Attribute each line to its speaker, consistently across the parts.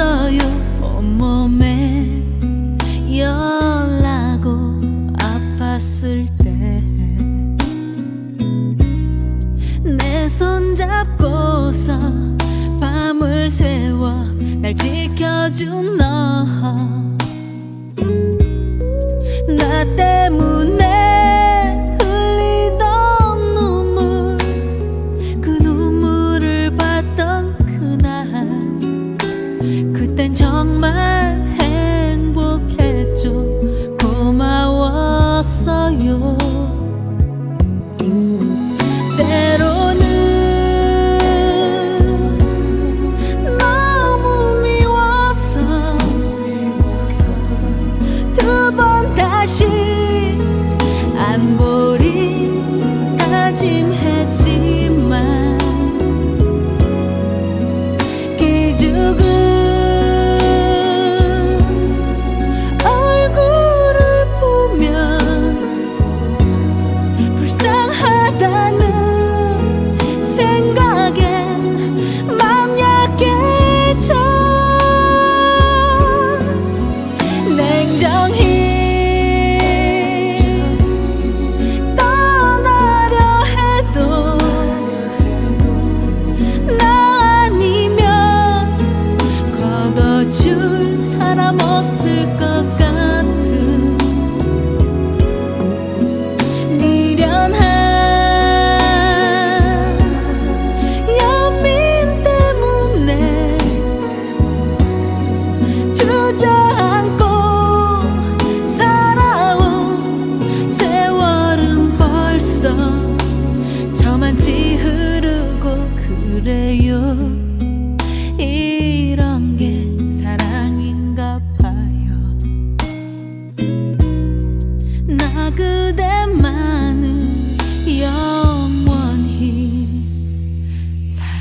Speaker 1: 없어요. 온몸에 열나고 아팠을 때 내 손 잡고서 밤을 새워 날 지켜준 너 나 때문에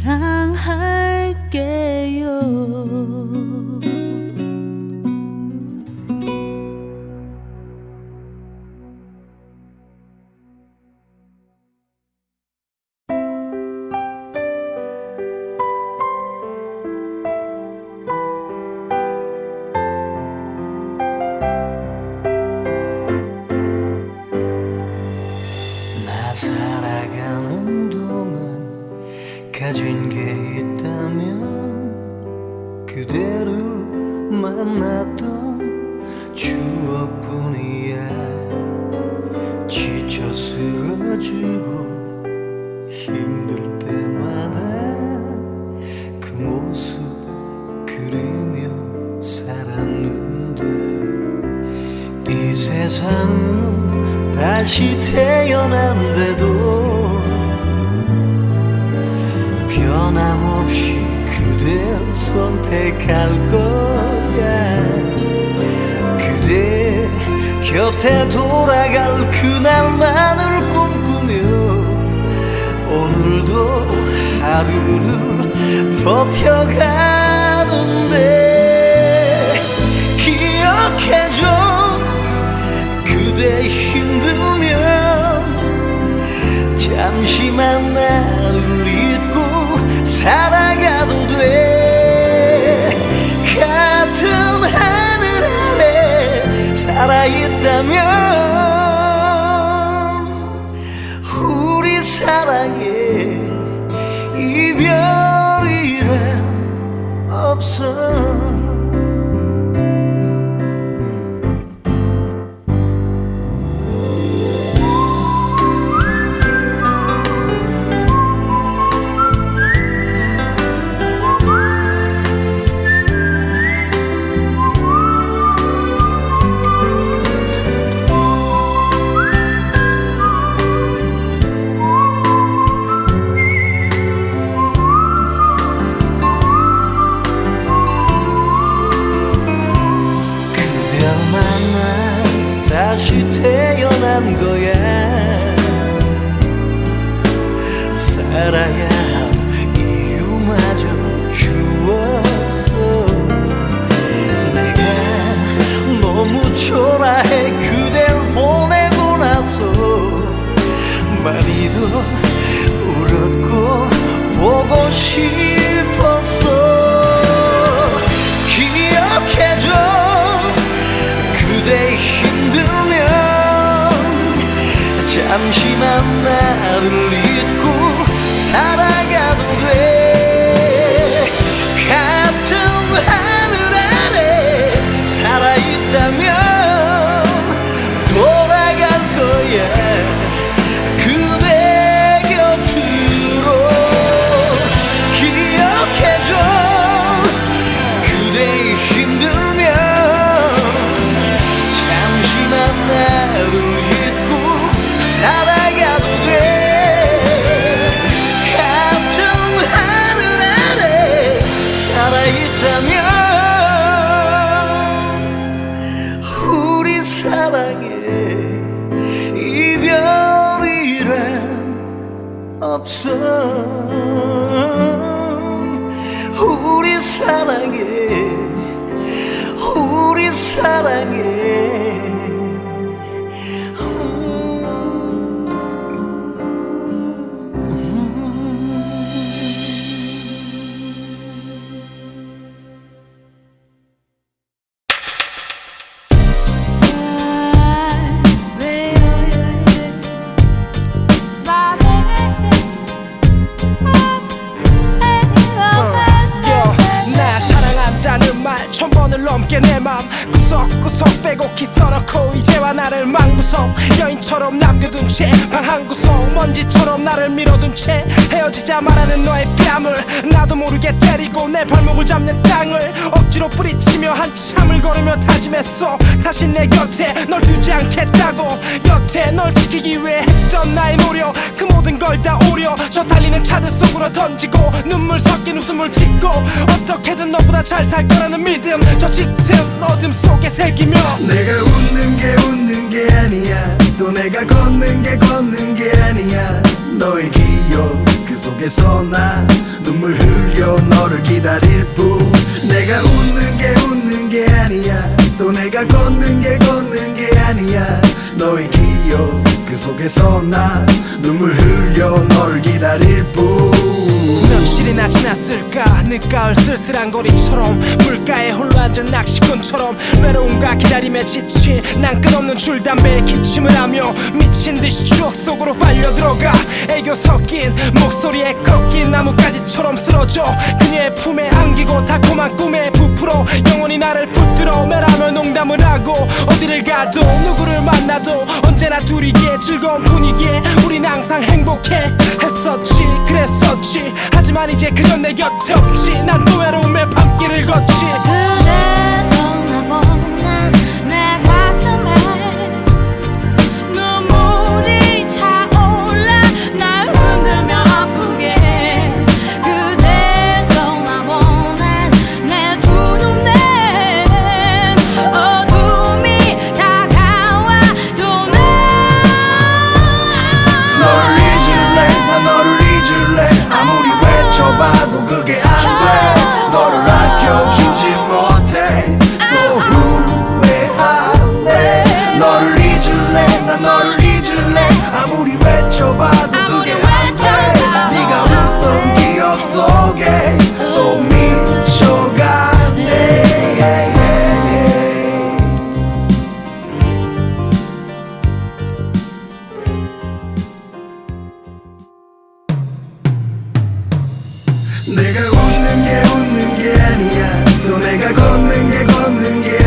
Speaker 1: 사랑할게.
Speaker 2: 세상은 다시 태어난데도 변함없이 그댈 선택할 거야. 그대 곁에 돌아갈 그날만을 꿈꾸며 오늘도 하루를 버텨가는데 기억해줘. 힘들면 잠시만 나를 소라에 그댈 보내고 나서 많이도 울었고 보고 싶었어. 기억해줘. 그대 힘들면 잠시만 나를 잊고 살아
Speaker 3: 구석 여인처럼 남겨둔 채 방 한 구석 먼지처럼 나를 밀어둔 채 헤어지자 말하는 너의 뺨을 나도 모르게 때리고 내 발목을 잡는 땅을 억지로 뿌리치며 한참을 걸으며 다짐했어. 다시 내 곁에 널 두지 않겠다고. 여태 널 지키기 위해 했던 나의 노력 그 모든 걸 다 오려. 저 달리는 차들 속으로 던지고 눈물 섞인 웃음을 짓고 어떻게든 너보다 잘 살 거라는 믿음. 저 짙은 어둠 속에 새기며
Speaker 4: 내가 웃는 내가 걷는 게 걷는 게 아니야. 너의 기억 그 속에서 나. 눈물 흘려 너를 기다릴 뿐. 내가 웃는 게 웃는 게 아니야. 또 내가 걷는 게 걷는 게 아니야. 너의 기억 그 속에서 나. 눈물 흘려 너를 기다릴 뿐.
Speaker 3: 며칠이나 지났을까 늦가을 쓸쓸한 거리처럼 물가에 홀로 앉은 낚시꾼처럼 외로움과 기다림에 지친 난 끝없는 줄담배에 기침을 하며 미친 듯이 추억 속으로 빨려 들어가 애교 섞인 목소리에 꺾인 나뭇가지처럼 쓰러져 그녀의 품에 안기고 달콤한 꿈에 부 풀어 영원히 나를 붙들어 매라며 농담을 하고 어디를 가도 누구를 만나도 언제나 둘이기에 즐거운 분위기에 우린 항상 행복해 했었지 그랬었지 하지만 이제 그건 내 곁에 없지 난 또 외로움의 밤길을 걷지
Speaker 1: 그대 떠나보낸 내가
Speaker 4: 웃는 게 웃는 게 아니야. 또 내가 걷는 게 걷는 게